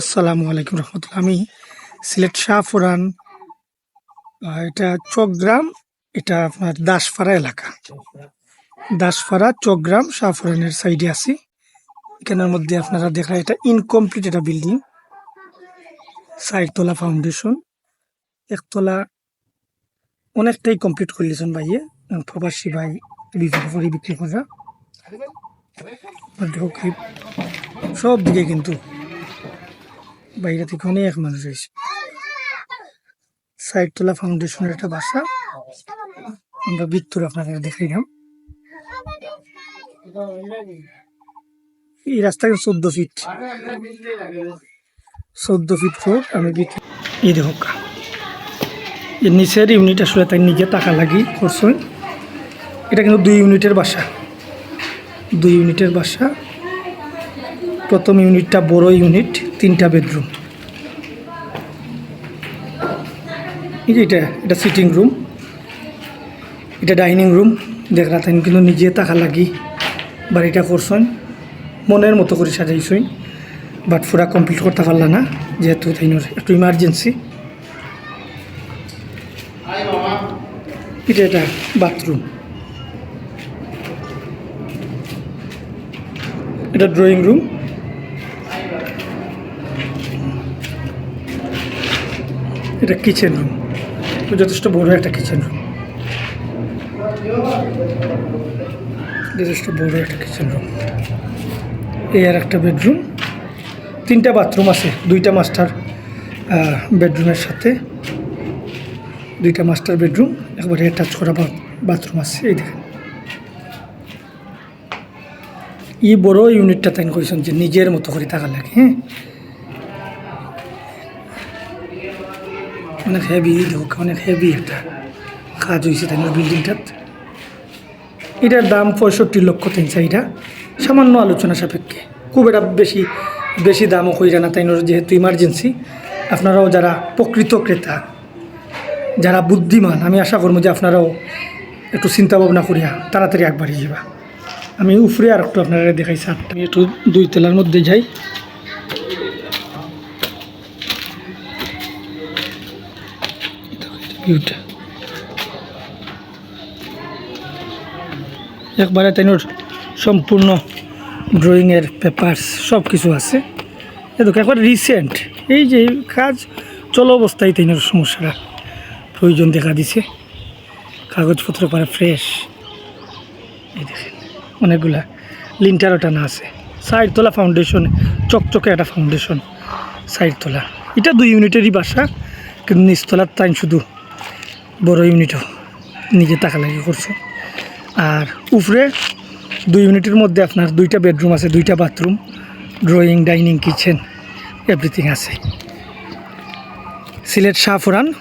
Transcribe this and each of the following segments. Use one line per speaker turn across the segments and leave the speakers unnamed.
আসসালামু আলাইকুম রহমতুল্লাহ। আমি সিলেট শাহপুরান আহ, এটা চকগ্রাম এটা আপনার দাসপাড়া এলাকা। দাসপাড়া চকগ্রাম শাহপুরানের সাইডে আছি। এখানের মধ্যে আপনারা দেখা এটা ইনকমপ্লিট এটা বিল্ডিং সাইডতলা ফাউন্ডেশন একতলা অনেকটাই কমপ্লিট করলেছেন ভাইয়ে। প্রবাসী ভাই বিক্রি করে বিক্রি করা। সব দিকে কিন্তু বাইরে থেকে অনেক মানুষ রয়েছে সাইডতলা ফাউন্ডেশনের একটা বাসা। আমরা ভিতর আপনাদের দেখাইলাম। এই রাস্তা চোদ্দ ফিট চোদ্দ ফিট রোড আমি ভিতর এই দেখো এর নিচের ইউনিট আসলে তাই নিজে টাকা লাগি করছেন। এটা কিন্তু দুই ইউনিটের বাসা। দুই ইউনিটের বাসা। প্রথম ইউনিটটা বড় ইউনিট তিনটা বেডরুম। এই যে এটা এটা সিটিং রুম এটা ডাইনিং রুম দেখলাতেন কিন্তু নিজে টাকা লাগি, বাড়িটা করছেন মনের মতো করে সাজাইছই বাট পুরা কমপ্লিট করতে পারলা না, যেহেতু তাইনোর একটু ইমার্জেন্সি এটা এটা বাথরুম এটা ড্রয়িং রুম এটা কিচেন রুম যথেষ্ট বড় একটা কিচেন রুম যথেষ্ট বড় একটা কিচেন রুম এই আর একটা বেডরুম তিনটা বাথরুম আছে। দুইটা মাস্টার বেডরুমের সাথে। দুইটা মাস্টার বেডরুম একবারে অ্যাটাচ করা বাথরুম আছে। এই দেখেন। ই বড় ইউনিটটা তাই কইছেন যে নিজের মতো করে থাকা লাগে হ্যাঁ? অনেক হেভি দেখো অনেক হেভি একটা কাজ হয়েছে তাই বিল্ডিংটাত এটার দাম পঁয়ষট্টি লক্ষ তিন চাইটা সামান্য আলোচনা সাপেক্ষে। খুব এটা বেশি বেশি দামও কইরা না তাই যেহেতু ইমার্জেন্সি আপনারাও যারা প্রকৃত ক্রেতা, যারা বুদ্ধিমান, আমি আশা করব যে আপনারাও একটু চিন্তা ভাবনা করিয়া তাড়াতাড়ি একবারই যাবা আমি উপরে আর একটু আপনারা দেখাই স্যার আমি একটু দুই তলার মধ্যে যাই। একবারে তাইনোর সম্পূর্ণ ড্রয়িংয়ের পেপার্স সব কিছু আছে। এ দেখো, একবার রিসেন্ট এই যে কাজ চলো অবস্থায় তাইনোর সমস্যাটা প্রয়োজন দেখা দিছে। কাগজপত্র পারে ফ্রেশ এই দেখেন, অনেকগুলা লিন্টারও টানা আছে। সাইড তোলা ফাউন্ডেশন চকচকে একটা ফাউন্ডেশন সাইড তোলা এটা দুই ইউনিটেরই বাসা, কিন্তু নিচতলার টাইম শুধু বড় ইউনিটও নিজে টাকা লাগে করছে। আর উপরে দুই ইউনিটের মধ্যে আপনার দুইটা বেডরুম আছে, দুইটা bathroom, drawing, dining, kitchen, everything আছে। সিলেট শাহপুরান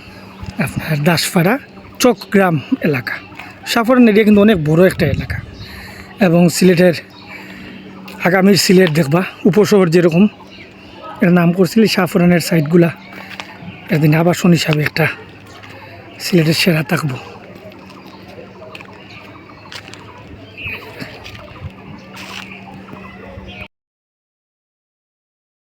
আপনার দাসপাড়া, চকগ্রাম এলাকা। শাহপুরান এরিয়া কিন্তু অনেক বড় একটা এলাকা। এবং সিলেটের আগামীর সিলেট দেখবা, উপশহর যেরকম, এর নাম করছিলি শাহপুরানের সাইডগুলা একদিন আবাসন হিসাবে একটা সিলেটের সেরা থাকব